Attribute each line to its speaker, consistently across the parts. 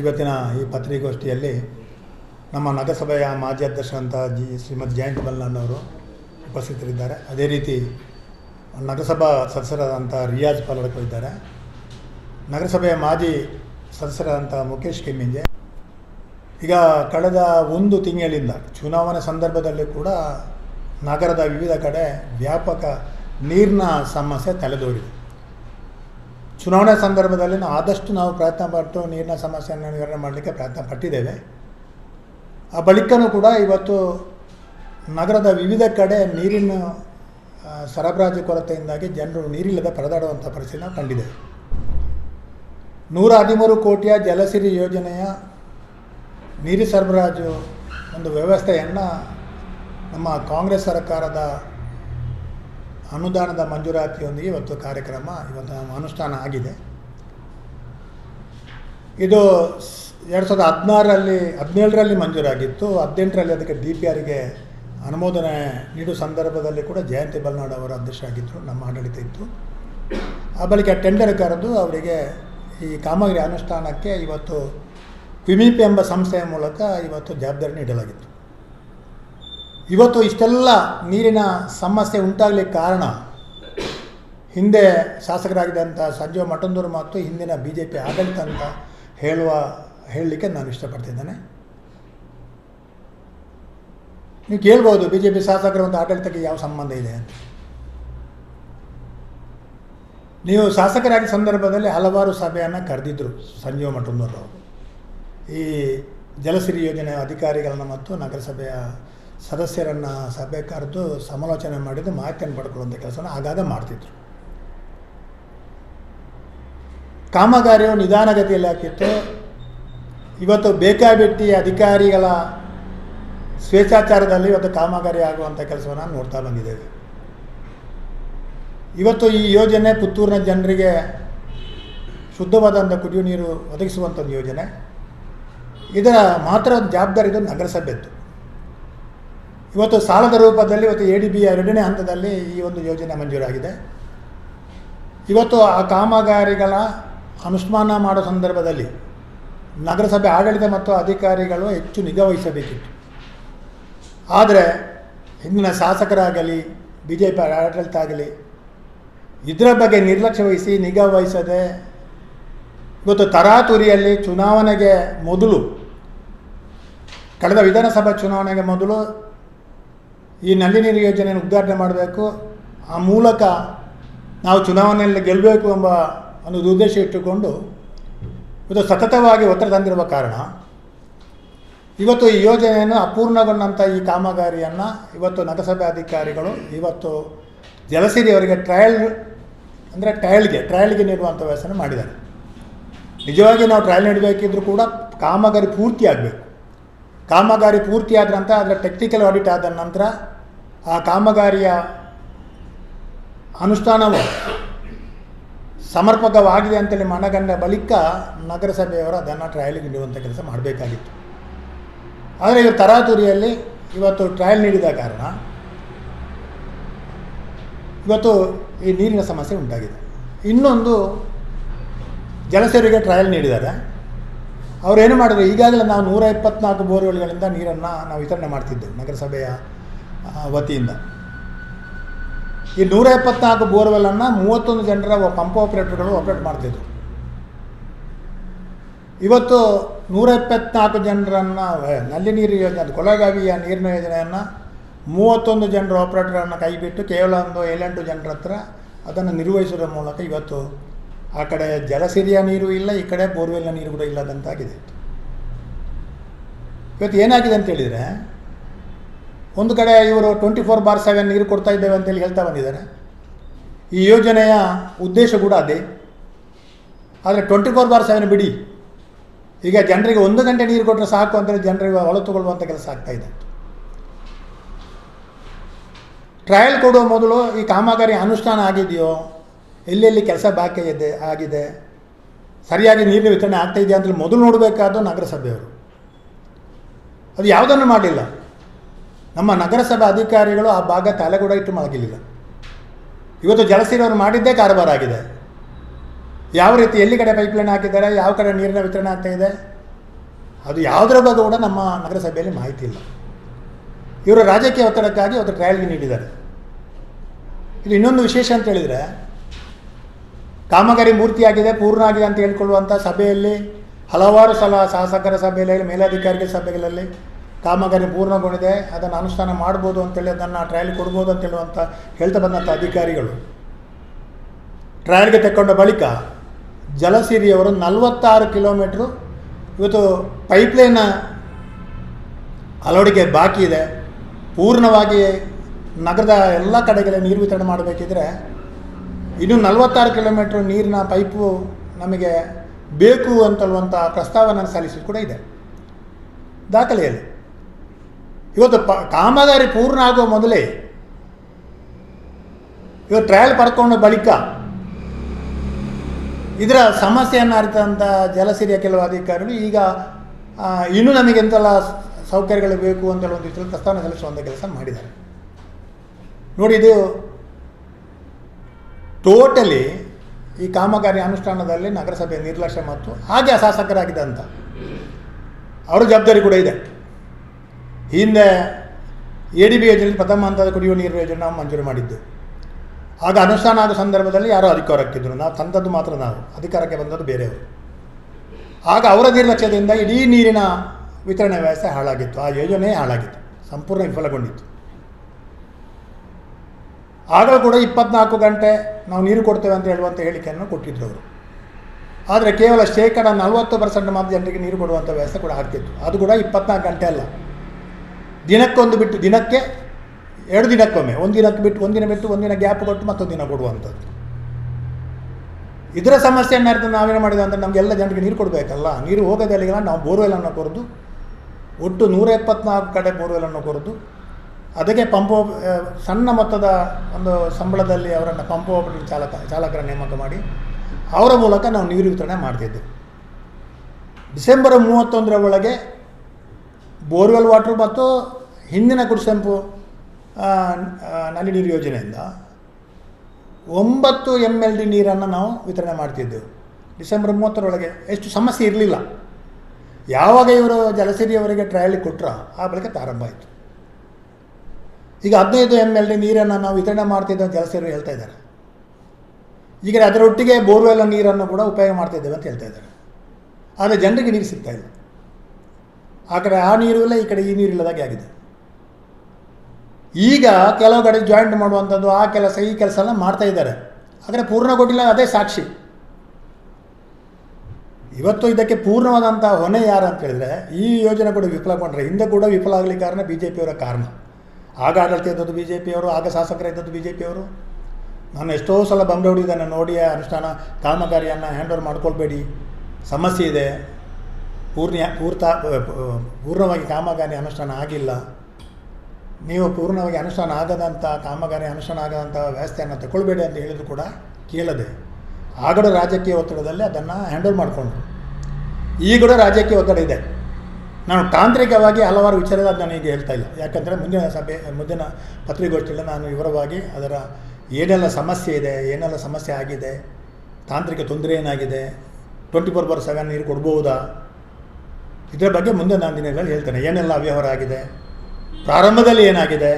Speaker 1: ಇವತ್ತಿನ ಈ ಪತ್ರಿಕೋಷ್ಠಿಯಲ್ಲಿ ನಮ್ಮ ನಗರಸಭೆಯ ಮಾಜಿ ಅಧ್ಯಕ್ಷರಂತ ಜಿ ಶ್ರೀಮತಿ ಜಯಂತ್ ಬಲ್ಲನ್ ಅವರು ಉಪಸ್ಥಿತರಿದ್ದಾರೆ. ಅದೇ ರೀತಿ ನಗರಸಭಾ ಸದಸ್ಯರಾದಂಥ ರಿಯಾಜ್ ಪಾಲಡ್ಕರ್ ಇದ್ದಾರೆ. ನಗರಸಭೆಯ ಮಾಜಿ ಸದಸ್ಯರಾದಂಥ ಮುಖೇಶ್ ಕೆಮ್ಮಿಂಜೆ. ಈಗ ಕಳೆದ ಒಂದು ತಿಂಗಳಿಂದ ಚುನಾವಣೆ ಸಂದರ್ಭದಲ್ಲಿ ಕೂಡ ನಗರದ ವಿವಿಧ ಕಡೆ ವ್ಯಾಪಕ ನೀರಿನ ಸಮಸ್ಯೆ ತಲೆದೋರಿದೆ. ಚುನಾವಣೆ ಸಂದರ್ಭದಲ್ಲಿ ನಾವು ಆದಷ್ಟು ನಾವು ಪ್ರಯತ್ನ ಪಟ್ಟು ನೀರಿನ ಸಮಸ್ಯೆಯನ್ನು ನಿವಾರಣೆ ಮಾಡಲಿಕ್ಕೆ ಪ್ರಯತ್ನ ಪಟ್ಟಿದ್ದೇವೆ. ಆ ಬಳಿಕನೂ ಕೂಡ ಇವತ್ತು ನಗರದ ವಿವಿಧ ಕಡೆ ನೀರಿನ ಸರಬರಾಜು ಕೊರತೆಯಿಂದಾಗಿ ಜನರು ನೀರಿಲ್ಲದ ಪರದಾಡುವಂಥ ಪರಿಸ್ಥಿತಿ ನಾವು ಕಂಡಿದ್ದೇವೆ. ನೂರ ಹದಿಮೂರು ಕೋಟಿಯ ಜಲಸಿರಿ ಯೋಜನೆಯ ನೀರು ಸರಬರಾಜು ಒಂದು ವ್ಯವಸ್ಥೆಯನ್ನು ನಮ್ಮ ಕಾಂಗ್ರೆಸ್ ಸರ್ಕಾರದ ಅನುದಾನದ ಮಂಜೂರಾತಿಯೊಂದಿಗೆ ಇವತ್ತು ಕಾರ್ಯಕ್ರಮ, ಇವತ್ತು ಅನುಷ್ಠಾನ ಆಗಿದೆ. ಇದು ಎರಡು ಸಾವಿರದ ಹದಿನಾರರಲ್ಲಿ, ಹದಿನೇಳರಲ್ಲಿ ಮಂಜೂರಾಗಿತ್ತು. ಹದಿನೆಂಟರಲ್ಲಿ ಅದಕ್ಕೆ ಡಿ ಪಿ ಆರಿಗೆ ಅನುಮೋದನೆ ನೀಡುವ ಸಂದರ್ಭದಲ್ಲಿ ಕೂಡ ಜಯಂತಿ ಬಲ್ನಾಡ್ ಅವರ ಅಧ್ಯಕ್ಷರಾಗಿದ್ದರು ನಮ್ಮ ಆಡಳಿತ ಇತ್ತು. ಆ ಬಳಿಕ ಟೆಂಡರ್ ಕರೆದು ಅವರಿಗೆ ಈ ಕಾಮಗಾರಿ ಅನುಷ್ಠಾನಕ್ಕೆ ಇವತ್ತು ವಿಮಿಪ್ ಎಂಬ ಸಂಸ್ಥೆಯ ಮೂಲಕ ಇವತ್ತು ಜವಾಬ್ದಾರಿ ನೀಡಲಾಗಿತ್ತು. ಇವತ್ತು ಇಷ್ಟೆಲ್ಲ ನೀರಿನ ಸಮಸ್ಯೆ ಉಂಟಾಗಲಿಕ್ಕೆ ಕಾರಣ ಹಿಂದೆ ಶಾಸಕರಾಗಿದ್ದಂಥ ಸಂಜೀವ ಮಠಂದೂರು ಮತ್ತು ಹಿಂದಿನ ಬಿ ಜೆ ಪಿ ಆಡಳಿತ ಅಂತ ಹೇಳುವ, ಹೇಳಲಿಕ್ಕೆ ನಾನು ಇಷ್ಟಪಡ್ತಿದ್ದೇನೆ. ನೀವು ಕೇಳ್ಬೋದು ಬಿ ಜೆ ಪಿ ಶಾಸಕರ ಒಂದು ಆಡಳಿತಕ್ಕೆ ಯಾವ ಸಂಬಂಧ ಇದೆ ಅಂತ. ನೀವು ಶಾಸಕರಾಗಿ ಸಂದರ್ಭದಲ್ಲಿ ಹಲವಾರು ಸಭೆಯನ್ನು ಕರೆದಿದ್ದರು ಸಂಜೀವ ಮಠಂದೂರು ಈ ಜಲಸಿರಿ ಯೋಜನೆ ಅಧಿಕಾರಿಗಳನ್ನು ಮತ್ತು ನಗರಸಭೆಯ ಸದಸ್ಯರನ್ನು ಸಭೆ ಕರೆದು ಸಮಾಲೋಚನೆ ಮಾಡಿದ್ದು ಮಾಹಿತಿಯನ್ನು ಪಡ್ಕೊಳ್ಳುವಂಥ ಕೆಲಸನ ಆಗಾಗ ಮಾಡ್ತಿದ್ರು. ಕಾಮಗಾರಿಯು ನಿಧಾನಗತಿಯಲ್ಲಿ ಹಾಕಿತ್ತು ಇವತ್ತು ಬೇಕಾಬಿಟ್ಟಿ ಅಧಿಕಾರಿಗಳ ಸ್ವೇಚ್ಛಾಚಾರದಲ್ಲಿ ಇವತ್ತು ಕಾಮಗಾರಿ ಆಗುವಂಥ ಕೆಲಸವನ್ನು ನೋಡ್ತಾ ಬಂದಿದ್ದೇವೆ. ಇವತ್ತು ಈ ಯೋಜನೆ ಪುತ್ತೂರಿನ ಜನರಿಗೆ ಶುದ್ಧವಾದಂಥ ಕುಡಿಯುವ ನೀರು ಒದಗಿಸುವಂಥದ್ದು ಯೋಜನೆ. ಇದರ ಮಾತ್ರ ಜವಾಬ್ದಾರಿ ಇದು ನಗರಸಭೆದ್ದು. ಇವತ್ತು ಸಾಲದ ರೂಪದಲ್ಲಿ ಇವತ್ತು ಎ ಡಿ ಬಿ ಎರಡನೇ ಹಂತದಲ್ಲಿ ಈ ಒಂದು ಯೋಜನೆ ಮಂಜೂರಾಗಿದೆ. ಇವತ್ತು ಆ ಕಾಮಗಾರಿಗಳ ಅನುಷ್ಠಾನ ಮಾಡೋ ಸಂದರ್ಭದಲ್ಲಿ ನಗರಸಭೆ ಆಡಳಿತ ಮತ್ತು ಅಧಿಕಾರಿಗಳು ಹೆಚ್ಚು ನಿಗಾ ವಹಿಸಬೇಕಿತ್ತು. ಆದರೆ ಹಿಂದಿನ ಶಾಸಕರಾಗಲಿ ಬಿ ಜೆ ಪಿ ಆಡಳಿತ ಆಗಲಿ, ಇದರ ಬಗ್ಗೆ ನಿರ್ಲಕ್ಷ್ಯ ವಹಿಸಿ ನಿಗಾ ವಹಿಸದೆ ಇವತ್ತು ತರಾತುರಿಯಲ್ಲಿ ಚುನಾವಣೆಗೆ ಮೊದಲು, ಕಳೆದ ವಿಧಾನಸಭಾ ಚುನಾವಣೆಗೆ ಮೊದಲು ಈ ನಲ್ಲಿ ನೀರು ಯೋಜನೆಯನ್ನು ಉದ್ಘಾಟನೆ ಮಾಡಬೇಕು. ಆ ಮೂಲಕ ನಾವು ಚುನಾವಣೆಯಲ್ಲಿ ಗೆಲ್ಲಬೇಕು ಎಂಬ ಒಂದು ಉದ್ದೇಶ ಇಟ್ಟುಕೊಂಡು ಇದು ಸತತವಾಗಿ ಒತ್ತಡ ತಂದಿರುವ ಕಾರಣ ಇವತ್ತು ಈ ಯೋಜನೆಯನ್ನು ಅಪೂರ್ಣಗೊಂಡಂಥ ಈ ಕಾಮಗಾರಿಯನ್ನು ಇವತ್ತು ನಗರಸಭೆ ಅಧಿಕಾರಿಗಳು ಇವತ್ತು ಜಲಸಿರಿ ಅವರಿಗೆ ಟ್ರಯಲ್ ಅಂದರೆ ಟ್ರಯಲ್ಗೆ ಟ್ರಯಲ್ಗೆ ನೀಡುವಂಥ ವ್ಯವಸ್ಥೆ ಮಾಡಿದ್ದಾರೆ. ನಿಜವಾಗಿ ನಾವು ಟ್ರಯಲ್ ನೀಡಬೇಕಿದ್ರೂ ಕೂಡ ಕಾಮಗಾರಿ ಪೂರ್ತಿ ಆಗಬೇಕು ಕಾಮಗಾರಿ ಪೂರ್ತಿಯಾದ ನಂತರ ಅದರ ಟೆಕ್ನಿಕಲ್ ಆಡಿಟ್ ಆದ ನಂತರ ಆ ಕಾಮಗಾರಿಯ ಅನುಷ್ಠಾನವು ಸಮರ್ಪಕವಾಗಿದೆ ಅಂತೇಳಿ ಮನಗಂಡ ಬಳಿಕ ನಗರಸಭೆಯವರು ಅದನ್ನು ಟ್ರಯಲ್ಗೆ ನೀಡುವಂಥ ಕೆಲಸ ಮಾಡಬೇಕಾಗಿತ್ತು. ಆದರೆ ಇದು ತರಾತುರಿಯಲ್ಲಿ ಇವತ್ತು ಟ್ರಯಲ್ ನೀಡಿದ ಕಾರಣ ಇವತ್ತು ಈ ನೀರಿನ ಸಮಸ್ಯೆ ಉಂಟಾಗಿದೆ. ಇನ್ನೊಂದು ಜಲಸೇರಿಗೆ ಟ್ರಯಲ್ ನೀಡಿದ್ದಾರೆ. ಅವ್ರು ಏನು ಮಾಡಿದ್ರು? ಈಗಾಗಲೇ ನಾವು ನೂರ ಇಪ್ಪತ್ನಾಲ್ಕು ಬೋರ್ವೆಲ್ಗಳಿಂದ ನೀರನ್ನು ನಾವು ವಿತರಣೆ ಮಾಡ್ತಿದ್ದೆವು ನಗರಸಭೆಯ ವತಿಯಿಂದ. ಈ ನೂರ ಇಪ್ಪತ್ನಾಲ್ಕು ಬೋರ್ವೆಲನ್ನು ಮೂವತ್ತೊಂದು ಜನರ ಪಂಪ್ ಆಪ್ರೇಟರ್ಗಳು ಆಪ್ರೇಟ್ ಮಾಡ್ತಿದ್ರು. ಇವತ್ತು ನೂರ ಇಪ್ಪತ್ನಾಲ್ಕು ಜನರನ್ನು ನಲ್ಲಿ ನೀರು ಯೋಜನೆ, ಅದು ಕೊಳಗಾವಿಯ ನೀರಿನ ಯೋಜನೆಯನ್ನು ಮೂವತ್ತೊಂದು ಜನರ ಆಪ್ರೇಟರನ್ನು ಕೈಬಿಟ್ಟು ಕೇವಲ ಒಂದು ಏಳೆಂಟು ಜನರ ಹತ್ರ ಅದನ್ನು ನಿರ್ವಹಿಸುವ ಮೂಲಕ ಇವತ್ತು ಆ ಕಡೆ ಜಲಸಿರಿಯ ನೀರು ಇಲ್ಲ, ಈ ಕಡೆ ಬೋರ್ವೆಲ್ನ ನೀರು ಕೂಡ ಇಲ್ಲದಂತಾಗಿದೆ. ಇವತ್ತು ಏನಾಗಿದೆ ಅಂತ ಹೇಳಿದರೆ, ಒಂದು ಕಡೆ ಇವರು ಟ್ವೆಂಟಿ ಫೋರ್ ಬಾರ್ ಸೆವೆನ್ ನೀರು ಕೊಡ್ತಾ ಇದ್ದೇವೆ ಅಂತೇಳಿ ಹೇಳ್ತಾ ಬಂದಿದ್ದಾರೆ. ಈ ಯೋಜನೆಯ ಉದ್ದೇಶ ಕೂಡ ಅದೇ. ಆದರೆ ಟ್ವೆಂಟಿ ಫೋರ್ ಬಾರ್ ಸೆವೆನ್ ಬಿಡಿ. ಈಗ ಜನರಿಗೆ ಒಂದು ಗಂಟೆ ನೀರು ಕೊಟ್ಟರೆ ಸಾಕು ಅಂತೇಳಿ ಜನರಿಗೆ ಒಳತುಕೊಳ್ಳುವಂಥ ಕೆಲಸ ಆಗ್ತಾ ಇದೆ. ಟ್ರಯಲ್ ಕೊಡುವ ಮೊದಲು ಈ ಕಾಮಗಾರಿ ಅನುಷ್ಠಾನ ಆಗಿದೆಯೋ ಎಲ್ಲೆಲ್ಲಿ ಕೆಲಸ ಬಾಕಿ ಇದೆ, ಆಗಿದೆ? ಸರಿಯಾಗಿ ನೀರಿನ ವಿತರಣೆ ಆಗ್ತಾ ಇದೆಯಾ ಅಂತೇಳಿ ಮೊದಲು ನೋಡಬೇಕಾದ್ದು ನಗರಸಭೆಯವರು. ಅದು ಯಾವುದನ್ನು ಮಾಡಲಿಲ್ಲ. ನಮ್ಮ ನಗರಸಭೆ ಅಧಿಕಾರಿಗಳು ಆ ಭಾಗ ತಲೆಗೂಡ ಇಟ್ಟು ಮಲಗಿಲಿಲ್ಲ. ಇವತ್ತು ಜಲಸಿರವರು ಮಾಡಿದ್ದೇ ಕಾರಬಾರ ಆಗಿದೆ. ಯಾವ ರೀತಿ, ಎಲ್ಲಿ ಕಡೆ ಪೈಪ್ಲೈನ್ ಹಾಕಿದ್ದಾರೆ, ಯಾವ ಕಡೆ ನೀರಿನ ವಿತರಣೆ ಆಗ್ತಾ ಇದೆ? ಅದು ಯಾವುದರ ಬಗ್ಗೆ ಕೂಡ ನಮ್ಮ ನಗರಸಭೆಯಲ್ಲಿ ಮಾಹಿತಿ ಇಲ್ಲ. ಇವರು ರಾಜಕೀಯ ಒತ್ತಡಕ್ಕಾಗಿ ಅವರು ಟ್ರಯಲ್ಗೆ ನೀಡಿದ್ದಾರೆ. ಇದು ಇನ್ನೊಂದು ವಿಶೇಷ ಅಂತ ಹೇಳಿದರೆ ಕಾಮಗಾರಿ ಮೂರ್ತಿಯಾಗಿದೆ ಪೂರ್ಣ ಆಗಿದೆ ಅಂತ ಹೇಳ್ಕೊಳ್ಳುವಂಥ ಸಭೆಯಲ್ಲಿ ಹಲವಾರು ಸಲ ಶಾಸಕರ ಸಭೆಯಲ್ಲಿ ಮೇಲಾಧಿಕಾರಿಗಳ ಸಭೆಗಳಲ್ಲಿ ಕಾಮಗಾರಿ ಪೂರ್ಣಗೊಂಡಿದೆ. ಅದನ್ನು ಅನುಷ್ಠಾನ ಮಾಡ್ಬೋದು ಅಂತೇಳಿ ಅದನ್ನು ಟ್ರಯಲ್ ಕೊಡ್ಬೋದು ಅಂತ ಹೇಳುವಂಥ ಹೇಳ್ತಾ ಬಂದಂಥ ಅಧಿಕಾರಿಗಳು. ಟ್ರಯಲ್ಗೆ ತಗೊಂಡ ಬಳಿಕ ಜಲಸಿರಿಯವರು ನಲವತ್ತಾರು ಕಿಲೋಮೀಟ್ರು ಇವತ್ತು ಪೈಪ್ಲೈನ್ ಅಳವಡಿಕೆ ಬಾಕಿ ಇದೆ. ಪೂರ್ಣವಾಗಿ ನಗರದ ಎಲ್ಲ ಕಡೆಗೆ ನೀರು ವಿತರಣೆ ಮಾಡಬೇಕಿದ್ರೆ ಇನ್ನು ನಲವತ್ತಾರು ಕಿಲೋಮೀಟ್ರ್ ನೀರಿನ ಪೈಪು ನಮಗೆ ಬೇಕು ಅಂತಲ್ವಂಥ ಪ್ರಸ್ತಾವನೆ ಸಲ್ಲಿಸಿ ಕೂಡ ಇದೆ. ದಾಖಲೆಯಲ್ಲಿ. ಇವತ್ತು ಪ ಕಾಮಗಾರಿ ಪೂರ್ಣ ಆಗುವ ಮೊದಲೇ ಇವತ್ತು ಟ್ರಯಲ್ ಪಡ್ಕೊಂಡ ಬಳಿಕ ಇದರ ಸಮಸ್ಯೆಯನ್ನು ಅರಿತಂಥ ಜಲಸಿರಿಯ ಕೆಲವು ಅಧಿಕಾರಿಗಳು ಈಗ ಇನ್ನೂ ನಮಗೆ ಎಂತೆಲ್ಲ ಸೌಕರ್ಯಗಳು ಬೇಕು ಅಂತೇಳಿ ಒಂದು ಪ್ರಸ್ತಾವನೆ ಸಲ್ಲಿಸುವಂಥ ಕೆಲಸ ಮಾಡಿದ್ದಾರೆ. ನೋಡಿ ಇದು ಟೋಟಲಿ ಈ ಕಾಮಗಾರಿ ಅನುಷ್ಠಾನದಲ್ಲಿ ನಗರಸಭೆ ನಿರ್ಲಕ್ಷ್ಯ ಮತ್ತು ಹಾಗೆ ಅಂತ ಅವರ ಜವಾಬ್ದಾರಿ ಕೂಡ ಇದೆ. ಹಿಂದೆ ಎ ಡಿ ಬಿ ಯೋಜನೆಯಲ್ಲಿ ಪ್ರಥಮ ಹಂತದ ಕುಡಿಯುವ ನೀರು ಯೋಜನೆ ನಾವು ಮಂಜೂರು ಮಾಡಿದ್ದು. ಆಗ ಅನುಷ್ಠಾನ ಆದ ಸಂದರ್ಭದಲ್ಲಿ ಯಾರೋ ಅಧಿಕಾರಕ್ಕಿದ್ದರು ನಾವು ತಂದದ್ದು ಮಾತ್ರ ನಾವು. ಅಧಿಕಾರಕ್ಕೆ ಬಂದದ್ದು ಬೇರೆಯವರು. ಆಗ ಅವರ ನಿರ್ಲಕ್ಷ್ಯದಿಂದ ಇಡೀ ನೀರಿನ ವಿತರಣೆ ವ್ಯವಸ್ಥೆ ಹಾಳಾಗಿತ್ತು. ಆ ಯೋಜನೆ ಹಾಳಾಗಿತ್ತು. ಸಂಪೂರ್ಣ ವಿಫಲಗೊಂಡಿತ್ತು. ಆಗಲೂ ಕೂಡ ಇಪ್ಪತ್ನಾಲ್ಕು ಗಂಟೆ ನಾವು ನೀರು ಕೊಡ್ತೇವೆ ಅಂತ ಹೇಳುವಂಥ ಹೇಳಿಕೆಯನ್ನು ಕೊಟ್ಟಿದ್ದರು ಅವರು. ಆದರೆ ಕೇವಲ ಶೇಕಡ ನಲವತ್ತು ಪರ್ಸೆಂಟ್ ಮಾತ್ರ ಜನರಿಗೆ ನೀರು ಕೊಡುವಂಥ ವ್ಯವಸ್ಥೆ ಕೂಡ ಆಗ್ತಿತ್ತು. ಅದು ಕೂಡ ಇಪ್ಪತ್ನಾಲ್ಕು ಗಂಟೆ ಅಲ್ಲ. ದಿನಕ್ಕೊಂದು ಬಿಟ್ಟು ದಿನಕ್ಕೆ ಎರಡು ದಿನಕ್ಕೊಮ್ಮೆ, ಒಂದು ದಿನಕ್ಕೆ ಬಿಟ್ಟು ಒಂದಿನ ಬಿಟ್ಟು ಒಂದಿನ ಗ್ಯಾಪ್ ಕೊಟ್ಟು ಮತ್ತೊಂದು ದಿನ ಕೊಡುವಂಥದ್ದು. ಇದರ ಸಮಸ್ಯೆಯನ್ನು ಅರ್ಥ ನಾವೇನು ಮಾಡಿದ ಅಂದರೆ ನಮಗೆಲ್ಲ ಜನರಿಗೆ ನೀರು ಕೊಡಬೇಕಲ್ಲ. ನೀರು ಹೋಗೋದೆಲ್ಲ ನಾವು ಬೋರ್ವೆಲನ್ನು ಕೊರೆದು, ಒಟ್ಟು ನೂರ ಎಪ್ಪತ್ನಾಲ್ಕು ಕಡೆ ಬೋರ್ವೆಲನ್ನು ಕೊರೆದು ಅದಕ್ಕೆ ಪಂಪ್ ಸಣ್ಣ ಮೊತ್ತದ ಒಂದು ಸಂಬಳದಲ್ಲಿ ಅವರನ್ನು ಪಂಪ್ ಆಪರೇಟರ್ ಚಾಲಕ, ಚಾಲಕರ ನೇಮಕ ಮಾಡಿ, ಅವರ ಮೂಲಕ ನಾವು ನೀರು ವಿತರಣೆ ಮಾಡ್ತಿದ್ದೆವು. ಡಿಸೆಂಬರ್ ಮೂವತ್ತೊಂದರ ಒಳಗೆ ಬೋರ್ವೆಲ್ ವಾಟರ್ ಮತ್ತು ಹಿಂದಿನ ಕುಡಿಸೆಂಪು ನಲ್ಲಿ ನೀರು ಯೋಜನೆಯಿಂದ ಒಂಬತ್ತು ಎಂ ಎಲ್ ಡಿ ನೀರನ್ನು ನಾವು ವಿತರಣೆ ಮಾಡ್ತಿದ್ದೆವು. ಡಿಸೆಂಬರ್ ಮೂವತ್ತರೊಳಗೆ ಎಷ್ಟು ಸಮಸ್ಯೆ ಇರಲಿಲ್ಲ. ಯಾವಾಗ ಇವರು ಜಲಸಿರಿಯವರಿಗೆ ಟ್ರಯಲ್ ಕೊಟ್ಟರೋ ಆ ಬಳಿಕ ಪ್ರಾರಂಭ ಆಯಿತು. ಈಗ ಹದಿನೈದು ಎಂ ಎಲ್ ನೀರನ್ನು ನಾವು ವಿತರಣೆ ಮಾಡ್ತಿದ್ದೇವೆ ಅಂತ ಜಲಸೇರು ಹೇಳ್ತಾ ಇದ್ದಾರೆ. ಈಗ ಅದರೊಟ್ಟಿಗೆ ಬೋರ್ವೆಲ್ ನೀರನ್ನು ಕೂಡ ಉಪಯೋಗ ಮಾಡ್ತಿದ್ದೇವೆ ಅಂತ ಹೇಳ್ತಾ ಇದ್ದಾರೆ. ಆದರೆ ಜನರಿಗೆ ನೀರು ಸಿಗ್ತಾ ಇಲ್ಲ. ಆ ಕಡೆ ಆ ನೀರು ಇಲ್ಲ, ಈ ಕಡೆ ಈ ನೀರು ಇಲ್ಲದಾಗೆ ಆಗಿದೆ. ಈಗ ಕೆಲವು ಕಡೆ ಜಾಯಿಂಟ್ ಮಾಡುವಂಥದ್ದು, ಆ ಕೆಲಸ, ಈ ಕೆಲಸ ಎಲ್ಲ ಮಾಡ್ತಾ ಇದ್ದಾರೆ. ಆದರೆ ಪೂರ್ಣಗೊಂಡಿಲ್ಲ, ಅದೇ ಸಾಕ್ಷಿ. ಇವತ್ತು ಇದಕ್ಕೆ ಪೂರ್ಣವಾದಂಥ ಹೊಣೆ ಯಾರು ಅಂತ ಹೇಳಿದ್ರೆ, ಈ ಯೋಜನೆ ಕೂಡ ವಿಫಲಗೊಂಡ್ರೆ ಹಿಂದೆ ಕೂಡ ವಿಫಲ ಆಗಲಿ ಕಾರಣ ಬಿ ಜೆ ಪಿಯವರ ಕಾರಣ. ಆಗ ಆಡಳಿತ ಇದ್ದದ್ದು ಬಿ ಜೆ ಪಿಯವರು ಆಗ ಶಾಸಕರ ಇದ್ದದ್ದು ಬಿ ಜೆ ಪಿಯವರು ನಾನು ಎಷ್ಟೋ ಸಲ ಬಂಬೆ ಹೊಡಿದ್ದಾನೆ ನೋಡಿ ಅನುಷ್ಠಾನ ಕಾಮಗಾರಿಯನ್ನು ಹ್ಯಾಂಡ್ ಓವರ್ ಮಾಡ್ಕೊಳ್ಬೇಡಿ. ಸಮಸ್ಯೆ ಇದೆ. ಪೂರ್ಣ, ಪೂರ್ತ ಪೂರ್ಣವಾಗಿ ಕಾಮಗಾರಿ ಅನುಷ್ಠಾನ ಆಗಿಲ್ಲ. ನೀವು ಪೂರ್ಣವಾಗಿ ಅನುಷ್ಠಾನ ಆಗದಂಥ ಕಾಮಗಾರಿ ಅನುಷ್ಠಾನ ಆಗದಂಥ ವ್ಯವಸ್ಥೆಯನ್ನು ತಗೊಳ್ಬೇಡಿ ಅಂತ ಹೇಳಿದ್ರು ಕೂಡ ಕೇಳದೆ. ಆಗಡ ರಾಜಕೀಯ ಒತ್ತಡದಲ್ಲಿ ಅದನ್ನು ಹ್ಯಾಂಡಲ್ ಮಾಡಿಕೊಂಡ್ರು. ಕೂಡ ರಾಜಕೀಯ ಒತ್ತಡ ಇದೆ. ನಾನು ತಾಂತ್ರಿಕವಾಗಿ ಹಲವಾರು ವಿಚಾರದ ನಾನು ಈಗ ಹೇಳ್ತಾ ಇಲ್ಲ. ಯಾಕಂದರೆ ಮುಂದಿನ ಸಭೆ, ಮುಂದಿನ ಪತ್ರಿಕೋಷ್ಠಿಯಲ್ಲಿ ನಾನು ವಿವರವಾಗಿ ಅದರ ಏನೆಲ್ಲ ಸಮಸ್ಯೆ ಇದೆ, ಏನೆಲ್ಲ ಸಮಸ್ಯೆ ಆಗಿದೆ, ತಾಂತ್ರಿಕ ತೊಂದರೆ ಏನಾಗಿದೆ ಟ್ವೆಂಟಿ ಫೋರ್ ಬರ್ ಸೆವೆನ್ ನೀರು ಕೊಡ್ಬೋದಾ, ಇದರ ಬಗ್ಗೆ ಮುಂದೆ ನಾನು ದಿನಗಳಲ್ಲಿ ಹೇಳ್ತೇನೆ. ಏನೆಲ್ಲ ಅವ್ಯವಹಾರ ಆಗಿದೆ, ಪ್ರಾರಂಭದಲ್ಲಿ ಏನಾಗಿದೆ,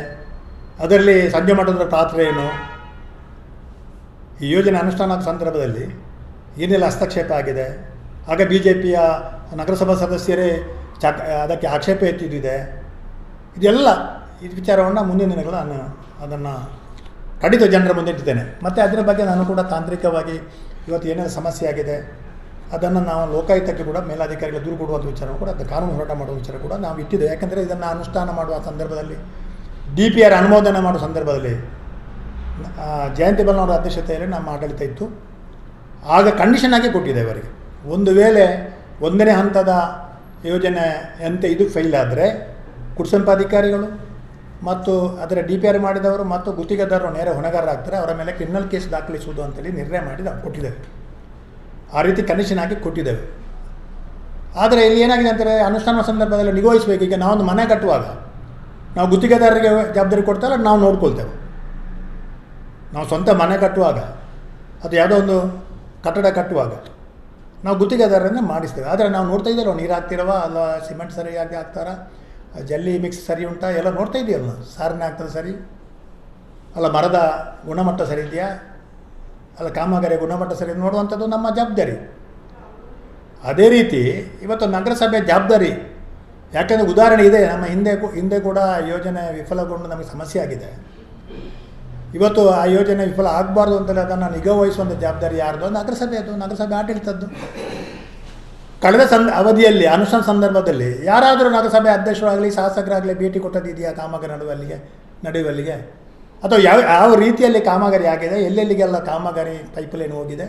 Speaker 1: ಅದರಲ್ಲಿ ಸಂಜೆ ಮಠದ ಪಾತ್ರ ಏನು, ಈ ಯೋಜನೆ ಅನುಷ್ಠಾನದ ಸಂದರ್ಭದಲ್ಲಿ ಏನೆಲ್ಲ ಹಸ್ತಕ್ಷೇಪ ಆಗಿದೆ, ಆಗ ಬಿ ಜೆ ಪಿಯ ನಗರಸಭಾ ಸದಸ್ಯರೇ ಚ ಅದಕ್ಕೆ ಆಕ್ಷೇಪ ಎತ್ತಿದ್ದಿದೆ. ಇದೆಲ್ಲ ಈ ವಿಚಾರವನ್ನು ಮುಂದಿನ ದಿನಗಳು ನಾನು ಅದನ್ನು ಖಂಡಿತ ಜನರ ಮುಂದೆ ಇಟ್ಟಿದ್ದೇನೆ. ಮತ್ತು ಅದರ ಬಗ್ಗೆ ನಾನು ಕೂಡ ತಾಂತ್ರಿಕವಾಗಿ ಇವತ್ತು ಏನೇನು ಸಮಸ್ಯೆ ಆಗಿದೆ, ಅದನ್ನು ನಾವು ಲೋಕಾಯುಕ್ತಕ್ಕೆ ಕೂಡ ಮೇಲಾಧಿಕಾರಿಗೆ ದೂರು ಕೊಡುವಂಥ ವಿಚಾರ ಕೂಡ ಅದು ಕಾನೂನು ಹೋರಾಟ ಮಾಡುವ ವಿಚಾರ ಕೂಡ ನಾವು ಇಟ್ಟಿದ್ದೇವೆ. ಯಾಕಂದರೆ ಇದನ್ನು ಅನುಷ್ಠಾನ ಮಾಡುವ ಸಂದರ್ಭದಲ್ಲಿ, ಡಿ ಪಿ ಆರ್ ಅನುಮೋದನೆ ಮಾಡುವ ಸಂದರ್ಭದಲ್ಲಿ ಜಯಂತಿ ಬಲ್ನವರ ಅಧ್ಯಕ್ಷತೆಯಲ್ಲಿ ನಮ್ಮ ಆಡಳಿತ ಇತ್ತು. ಆಗ ಕಂಡೀಷನ್ ಆಗಿ ಕೊಟ್ಟಿದೆ ಅವರಿಗೆ. ಒಂದು ವೇಳೆ ಒಂದನೇ ಹಂತದ ಯೋಜನೆ ಅಂತೆ ಇದು ಫೈಲ್ ಆದರೆ ಕುಡ್ಸಂಪ ಅಧಿಕಾರಿಗಳು ಮತ್ತು ಅದರ ಡಿ ಪಿ ಆರ್ ಮಾಡಿದವರು ಮತ್ತು ಗುತ್ತಿಗೆದಾರರು ನೇರ ಹೊಣೆಗಾರರಾಗ್ತಾರೆ, ಅವರ ಮೇಲೆ ಕ್ರಿಮಿನಲ್ ಕೇಸ್ ದಾಖಲಿಸುವುದು ಅಂತೇಳಿ ನಿರ್ಣಯ ಮಾಡಿ ನಾವು ಕೊಟ್ಟಿದ್ದೇವೆ. ಆ ರೀತಿ ಕಂಡೀಷನ್ ಹಾಕಿ ಕೊಟ್ಟಿದ್ದೇವೆ. ಆದರೆ ಇಲ್ಲಿ ಏನಾಗಿದೆ ಅಂತಾರೆ ಅನುಷ್ಠಾನ ಸಂದರ್ಭದಲ್ಲಿ ನಿಗೋಹಿಸಬೇಕು ಈಗ ನಾವೊಂದು ಮನೆ ಕಟ್ಟುವಾಗ ನಾವು ಗುತ್ತಿಗೆದಾರರಿಗೆ ಜವಾಬ್ದಾರಿ ಕೊಡ್ತಾರೆ ನಾವು ನೋಡ್ಕೊಳ್ತೇವೆ. ನಾವು ಸ್ವಂತ ಮನೆ ಕಟ್ಟುವಾಗ, ಅದು ಯಾವುದೋ ಒಂದು ಕಟ್ಟಡ ಕಟ್ಟುವಾಗ ನಾವು ಗುತ್ತಿಗೆದಾರರನ್ನೇ ಮಾಡಿಸ್ತೇವೆ. ಆದರೆ ನಾವು ನೋಡ್ತಾ ಇದ್ದೇವೆ ನೀರು ಹಾಕ್ತಿರವ ಅಲ್ಲ ಸಿಮೆಂಟ್ ಸರಿಯಾಗಿ ಹಾಕ್ತಾರಾ ಜಲ್ಲಿ ಮಿಕ್ಸ್ ಸರಿ ಉಂಟಾ, ಎಲ್ಲ ನೋಡ್ತಾ ಇದೆಯಲ್ಲ ನಾವು ಸಾರನೇ ಆಗ್ತದೆ ಸರಿ? ಅಲ್ಲ, ಮರದ ಗುಣಮಟ್ಟ ಸರಿ ಇದೆಯಾ? ಅಲ್ಲ ಕಾಮಗಾರಿ ಗುಣಮಟ್ಟ ಸರಿ ನೋಡುವಂಥದ್ದು ನಮ್ಮ ಜವಾಬ್ದಾರಿ. ಅದೇ ರೀತಿ, ಇವತ್ತು ನಗರಸಭೆ ಜವಾಬ್ದಾರಿ. ಯಾಕೆಂದರೆ ಉದಾಹರಣೆ ಇದೆ, ನಮ್ಮ ಹಿಂದೆ ಹಿಂದೆ ಕೂಡ ಯೋಜನೆ ವಿಫಲಗೊಂಡು ನಮಗೆ ಸಮಸ್ಯೆ ಆಗಿದೆ. ಇವತ್ತು ಆ ಯೋಜನೆ ವಿಫಲ ಆಗಬಾರ್ದು ಅಂತಲೇ ಅದನ್ನು ನಿಗಾ ವಹಿಸುವಂಥ ಜವಾಬ್ದಾರಿ ಯಾರ್ದು? ನಗರಸಭೆಯದು ನಗರಸಭೆ ಆಡಳಿತದ್ದು. ಕಳೆದ ಸಂದ, ಅವಧಿಯಲ್ಲಿ, ಅನುಷ್ಠಾನ ಸಂದರ್ಭದಲ್ಲಿ ಯಾರಾದರೂ ನಗರಸಭೆ ಅಧ್ಯಕ್ಷರಾಗಲಿ, ಶಾಸಕರಾಗಲಿ ಭೇಟಿ ಕೊಟ್ಟದಿದೆಯಾ ಕಾಮಗಾರಿ ನಡುವಲ್ಲಿಗೆ ನಡೆಯುವಲ್ಲಿಗೆ ಅಥವಾ ಯಾವ ಯಾವ ರೀತಿಯಲ್ಲಿ ಕಾಮಗಾರಿ ಆಗಿದೆ? ಎಲ್ಲೆಲ್ಲಿಗೆಲ್ಲ ಕಾಮಗಾರಿ ಪೈಪ್ಲೈನ್ ಹೋಗಿದೆ?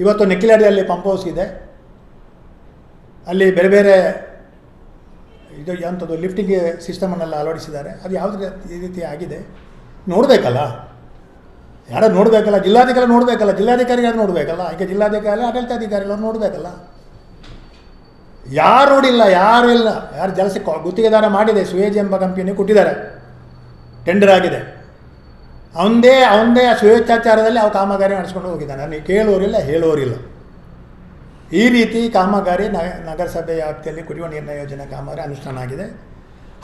Speaker 1: ಇವತ್ತು ನೆಕ್ಕಿಲಡಿಯಲ್ಲಿ ಪಂಪ್ ಹೌಸ್ ಇದೆ. ಅಲ್ಲಿ ಬೇರೆ ಬೇರೆ ಇದು ಎಂಥದ್ದು ಲಿಫ್ಟಿಂಗ್ ಸಿಸ್ಟಮನ್ನೆಲ್ಲ ಅಳವಡಿಸಿದ್ದಾರೆ. ಅದು ಯಾವುದೇ ರೀತಿ ಆಗಿದೆ? ನೋಡಬೇಕಲ್ಲ? ಯಾರೋ ನೋಡಬೇಕಲ್ಲ? ಜಿಲ್ಲಾಧಿಕಾರಿ ನೋಡಬೇಕಲ್ಲ? ಜಿಲ್ಲಾಧಿಕಾರಿಗಾರು ನೋಡಬೇಕಲ್ಲ? ಈಗ ಜಿಲ್ಲಾಧಿಕಾರಿ, ಆಡಳಿತಾಧಿಕಾರಿಗಳು ನೋಡಬೇಕಲ್ಲ? ಯಾರು ನೋಡಿಲ್ಲ, ಯಾರು ಇಲ್ಲ. ಯಾರು ಜಲಸಿ ಗುತ್ತಿಗೆದಾರ ಮಾಡಿದೆ, ಸುಯೇಜ್ ಎಂಬ ಕಂಪನಿ ಕೊಟ್ಟಿದ್ದಾರೆ. ಟೆಂಡರ್ ಆಗಿದೆ. ಅವನದೇ ಅವನದೇ ಸ್ವೇಚ್ಛಾಚಾರದಲ್ಲಿ ಅವ ಕಾಮಗಾರಿ ನಡೆಸ್ಕೊಂಡು ಹೋಗಿದ್ದಾನೆ. ನೀವು ಕೇಳೋರಿಲ್ಲ, ಹೇಳೋರಿಲ್ಲ. ಈ ರೀತಿ ಕಾಮಗಾರಿ ನಗ, ನಗರಸಭೆ ವ್ಯಾಪ್ತಿಯಲ್ಲಿ ಕುಡಿಯುವ ನೀರಿನ ಯೋಜನೆ ಕಾಮಗಾರಿ ಅನುಷ್ಠಾನ ಆಗಿದೆ.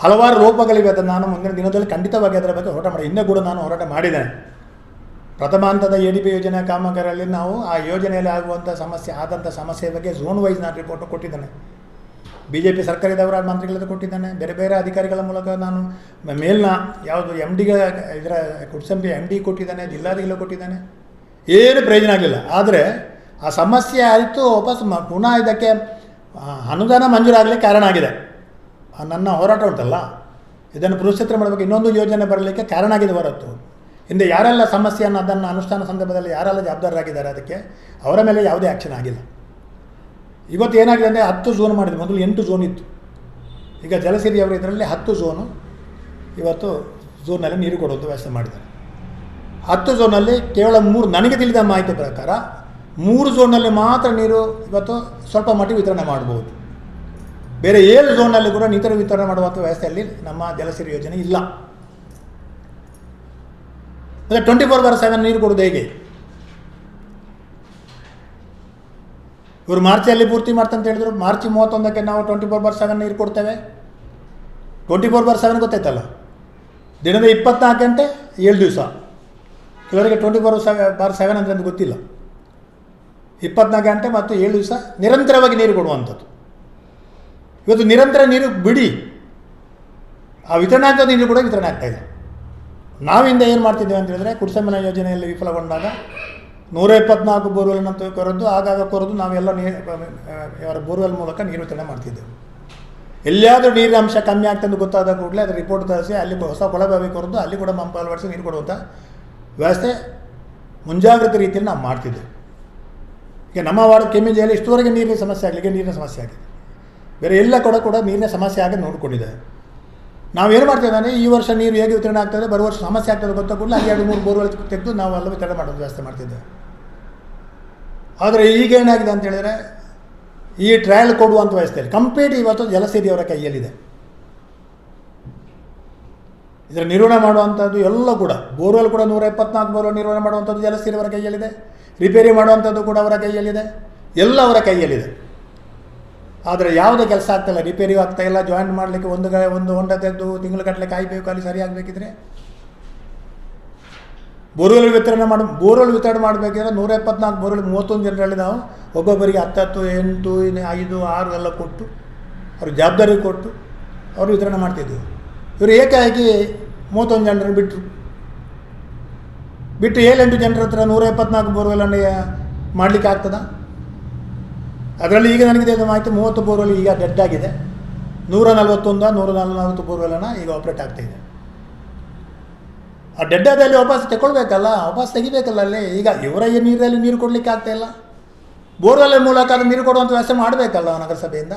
Speaker 1: ಹಲವಾರು ರೂಪಗಳಿವೆ ಅದನ್ನು ನಾನು ಮುಂದಿನ ದಿನದಲ್ಲಿ ಖಂಡಿತವಾಗಿ ಅದರ ಬಗ್ಗೆ ಹೋರಾಟ ಮಾಡಿ. ಇನ್ನೂ ಕೂಡ ನಾನು ಹೋರಾಟ ಮಾಡಿದ್ದೇನೆ. ಪ್ರಥಮ ಹಂತದ ಎ ಡಿ ಪಿ ಯೋಜನೆ ಕಾಮಗಾರಿಯಲ್ಲಿ ನಾವು ಆ ಯೋಜನೆಯಲ್ಲಿ ಆಗುವಂಥ ಸಮಸ್ಯೆ, ಆದಂಥ ಸಮಸ್ಯೆ ಬಗ್ಗೆ ಝೋನ್ ವೈಸ್ ನಾನು ರಿಪೋರ್ಟ್ ಕೊಟ್ಟಿದ್ದೇನೆ. ಬಿ ಜೆ ಪಿ ಸರ್ಕಾರದವರ ಮಂತ್ರಿಗಳದ್ದು ಕೊಟ್ಟಿದ್ದಾನೆ. ಬೇರೆ ಬೇರೆ ಅಧಿಕಾರಿಗಳ ಮೂಲಕ ನಾನು ಮೇಲ್ನ ಯಾವುದು ಎಂ ಡಿಗೆ, ಇದರ ಕುಡ್ಸಂಬಿ ಎಂ ಡಿ ಕೊಟ್ಟಿದ್ದಾನೆ ಜಿಲ್ಲಾಧಿಗಳು ಕೊಟ್ಟಿದ್ದಾನೆ. ಏನು ಪ್ರಯೋಜನ ಆಗಲಿಲ್ಲ. ಆದರೆ ಆ ಸಮಸ್ಯೆ ಆಯಿತು ವಾಪಸ್ ಪುನಃ ಇದಕ್ಕೆ ಅನುದಾನ ಮಂಜೂರಾಗಲಿಕ್ಕೆ ಕಾರಣ ಆಗಿದೆ. ನನ್ನ ಹೋರಾಟ ಉಂಟಲ್ಲ? ಇದನ್ನು ಪುನಶ್ಚಿತ್ರ ಮಾಡಬೇಕು. ಇನ್ನೊಂದು ಯೋಜನೆ ಬರಲಿಕ್ಕೆ ಕಾರಣ ಆಗಿದೆ ಹೊರತು. ಹಿಂದೆ ಯಾರೆಲ್ಲ ಸಮಸ್ಯೆಯನ್ನು ಅದನ್ನು ಅನುಷ್ಠಾನ ಸಂದರ್ಭದಲ್ಲಿ ಯಾರೆಲ್ಲ ಜವಾಬ್ದಾರರಾಗಿದ್ದಾರೆ ಅದಕ್ಕೆ ಅವರ ಮೇಲೆ ಯಾವುದೇ ಆ್ಯಕ್ಷನ್ ಆಗಿಲ್ಲ. ಇವತ್ತು ಏನಾಗಿದೆ ಅಂದರೆ ಹತ್ತು ಝೋನ್ ಮಾಡಿದ್ರು. ಮೊದಲು ಎಂಟು ಝೋನ್ ಇತ್ತು. ಈಗ ಜಲಸಿರಿ ಅವರು ಇದರಲ್ಲಿ ಹತ್ತು ಝೋನು ಇವತ್ತು ಝೋನಲ್ಲಿ ನೀರು ಕೊಡೋದು ವ್ಯವಸ್ಥೆ ಮಾಡಿದ್ದಾರೆ. ಹತ್ತು ಝೋನಲ್ಲಿ ಕೇವಲ ಮೂರು, ನನಗೆ ತಿಳಿದ ಮಾಹಿತಿ ಪ್ರಕಾರ ಮೂರು ಝೋನಲ್ಲಿ ಮಾತ್ರ ನೀರು ಇವತ್ತು ಸ್ವಲ್ಪ ಮಟ್ಟಿಗೆ ವಿತರಣೆ ಮಾಡ್ಬೋದು. ಬೇರೆ ಏಳು ಝೋನಲ್ಲಿ ಕೂಡ ನೀತರು ವಿತರಣೆ ಮಾಡುವಂಥ ವ್ಯವಸ್ಥೆಯಲ್ಲಿ ನಮ್ಮ ಜಲಸಿರಿ ಯೋಜನೆ ಇಲ್ಲ. ಅಂದರೆ ಟ್ವೆಂಟಿ ಫೋರ್ ಬಾರ್ ಸೆವೆನ್ ನೀರು ಕೊಡೋದು ಹೇಗೆ? ಇವರು ಮಾರ್ಚಲ್ಲಿ ಪೂರ್ತಿ ಮಾಡ್ತಂತ ಹೇಳಿದ್ರು, ಮಾರ್ಚ್ ಮೂವತ್ತೊಂದಕ್ಕೆ ನಾವು ಟ್ವೆಂಟಿ ಫೋರ್ ಬಾರ್ ಸೆವೆನ್ ನೀರು ಕೊಡ್ತೇವೆ. ಟ್ವೆಂಟಿ ಫೋರ್ ಬಾರ್ ಸೆವೆನ್ ಗೊತ್ತಾಯ್ತಲ್ಲ? ದಿನದ ಇಪ್ಪತ್ನಾಲ್ಕು ಗಂಟೆ ಏಳು ದಿವಸ. ಇವರಿಗೆ twenty four seven bar seven ಅಂತ ಗೊತ್ತಿಲ್ಲ. ಇಪ್ಪತ್ನಾಲ್ಕು ಗಂಟೆ ಮತ್ತು ಏಳು ದಿವಸ ನಿರಂತರವಾಗಿ ನೀರು ಕೊಡುವಂಥದ್ದು. ಇವತ್ತು ನಿರಂತರ ನೀರು ಬಿಡಿ. ಆ ವಿತರಣೆ ಆಗ್ತದೆ ನೀರು ಕೂಡ ವಿತರಣೆ ಆಗ್ತಾಯಿದೆ ನಾವಿಂದ ಏನು ಮಾಡ್ತಿದ್ದೇವೆ ಅಂತ ಹೇಳಿದ್ರೆ ಕುಡಿಸಮನ ಯೋಜನೆಯಲ್ಲಿ ವಿಫಲಗೊಂಡಾಗ ನೂರ ಇಪ್ಪತ್ನಾಲ್ಕು ಬೋರ್ವೆಲ್ನ ಕೊರೆದು, ಆಗಾಗ ಕೊರೆದು ನಾವೆಲ್ಲ ನೀರು ಬೋರ್ವೆಲ್ ಮೂಲಕ ನೀರು ವಿತರಣೆ ಮಾಡ್ತಿದ್ದೆವು. ಎಲ್ಲಿಯಾದರೂ ನೀರಿನ ಅಂಶ ಕಮ್ಮಿ ಆಗ್ತದೆ ಗೊತ್ತಾದ ಕೂಡಲೇ ಅದು ರಿಪೋರ್ಟ್ ತರಿಸಿ ಅಲ್ಲಿ ಹೊಸ ಕೊಳಬಾವಿ ಕೊರೆದು ಅಲ್ಲಿ ಕೂಡ ಮಂಪ ಅಳವಡಿಸಿ ನೀರು ಕೊಡುವಂಥ ವ್ಯವಸ್ಥೆ ಮುಂಜಾಗ್ರತೆ ರೀತಿಯಲ್ಲಿ ನಾವು ಮಾಡ್ತಿದ್ದೆವು. ಈಗ ನಮ್ಮ ವಾರ್ಡ್ ಕೆಮ್ಮಿಂಜೆಯಲ್ಲಿ ಇಷ್ಟುವರೆಗೆ ನೀರಿನ ಸಮಸ್ಯೆ ಆಗಲಿಕ್ಕೆ ನೀರಿನ ಸಮಸ್ಯೆ ಆಗಿದೆ. ಬೇರೆ ಎಲ್ಲ ಕೂಡ ಕೂಡ ನೀರಿನ ಸಮಸ್ಯೆ ಆಗಿ ನೋಡಿಕೊಂಡಿದೆ. ನಾವೇನು ಮಾಡ್ತೇವೆ ಅಂದರೆ ಈ ವರ್ಷ ನೀರು ಹೇಗೆ ವಿತರಣೆ ಆಗ್ತದೆ ಬರುವ ವರ್ಷ ಸಮಸ್ಯೆ ಆಗ್ತದೆ ಗೊತ್ತ ಕೂಡ ಅಲ್ಲಿ ಎರಡು ಮೂರು ಬೋರ್ವೆಲ್ ತೆಗೆದು ನಾವು ಅಲ್ಲ ವಿತರಣೆ ಮಾಡೋದು ವ್ಯವಸ್ಥೆ ಮಾಡ್ತಿದ್ದೆ. ಆದರೆ ಈಗ ಏನಾಗಿದೆ ಅಂತ ಹೇಳಿದರೆ, ಈ ಟ್ರಯಲ್ ಕೊಡುವಂಥ ವ್ಯವಸ್ಥೆಯಲ್ಲಿ ಕಂಪ್ಲೀಟ್ ಇವತ್ತು ಜಲಸಿರಿಯವರ ಕೈಯಲ್ಲಿದೆ. ಇದರ ನಿರ್ವಹಣೆ ಮಾಡುವಂಥದ್ದು ಎಲ್ಲ ಕೂಡ, ಬೋರ್ವೆಲ್ ಕೂಡ ನೂರ ಇಪ್ಪತ್ನಾಲ್ಕು ಬೋರ್ವೆಲ್ ನಿರ್ವಹಣೆ ಮಾಡುವಂಥದ್ದು ಜಲಸಿರಿಯವರ ಕೈಯಲ್ಲಿದೆ. ರಿಪೇರಿ ಮಾಡುವಂಥದ್ದು ಕೂಡ ಅವರ ಕೈಯಲ್ಲಿದೆ. ಎಲ್ಲ ಅವರ ಕೈಯಲ್ಲಿದೆ. ಆದರೆ ಯಾವುದೇ ಕೆಲಸ ಆಗ್ತಾಯಿಲ್ಲ ರಿಪೇರಿ ಆಗ್ತಾ ಇಲ್ಲ ಜಾಯಿನ್ ಮಾಡಲಿಕ್ಕೆ ಒಂದು ಗ, ಒಂದು ಹೊಂಡ ತೆಗೆದು ತಿಂಗಳು ಗಟ್ಟಲೆ ಕಾಯಬೇಕು, ಅಲ್ಲಿ ಸರಿಯಾಗಬೇಕಿದ್ರೆ ಬೋರ್ವೆಲ್ ವಿತರಣೆ ಮಾಡಿ, ಬೋರ್ವೆಲ್ ವಿತರಣೆ ಮಾಡಬೇಕಿದ್ರೆ ನೂರ ಎಪ್ಪತ್ನಾಲ್ಕು ಬೋರ್ವೆಲ್, ಮೂವತ್ತೊಂದು ಜನರಲ್ಲಿ ನಾವು ಒಬ್ಬೊಬ್ಬರಿಗೆ ಹತ್ತತ್ತು, ಎಂಟು ಐದು, ಆರು ಎಲ್ಲ ಕೊಟ್ಟು, ಅವ್ರ ಜವಾಬ್ದಾರಿ ಕೊಟ್ಟು ಅವರು ವಿತರಣೆ ಮಾಡ್ತಿದ್ದೆವು ಇವರು ಏಕಾಏಕಿ ಮೂವತ್ತೊಂದು ಜನರನ್ನು ಬಿಟ್ಟರು ಬಿಟ್ಟು ಏಳೆಂಟು ಜನರ ಹತ್ರ ನೂರ ಎಪ್ಪತ್ನಾಲ್ಕು ಬೋರ್ವೆಲನ್ನು ಮಾಡಲಿಕ್ಕೆ ಆಗ್ತದಾ? ಅದರಲ್ಲಿ ಈಗ ನನಗೆ ತಿಳಿದ ಮಾಹಿತಿ ಮೂವತ್ತು ಬೋರ್ವೆಲ್ ಈಗ ಡೆಡ್ ಆಗಿದೆ. ನೂರ ನಲವತ್ತೊಂದು ನೂರ ನಲವತ್ತು ಬೋರ್ವೆಲನ್ನು ಈಗ ಆಪ್ರೇಟ್ ಆಗ್ತಾಯಿದೆ ಆ ಡೆಡ್ ಆದಲ್ಲಿ ವಾಪಸ್ ತಗೊಳ್ಬೇಕಲ್ಲ ವಾಪಸ್ ತೆಗಿಬೇಕಲ್ಲ ಅಲ್ಲಿ. ಈಗ ಇವರ ನೀರಲ್ಲಿ ನೀರು ಕೊಡಲಿಕ್ಕೆ ಆಗ್ತಾಯಿಲ್ಲ ಬೋರ್ವೆಲ್ ಮೂಲಕ ಅದು ನೀರು ಕೊಡುವಂಥ ವ್ಯವಸ್ಥೆ ಮಾಡಬೇಕಲ್ಲ ನಗರಸಭೆಯಿಂದ.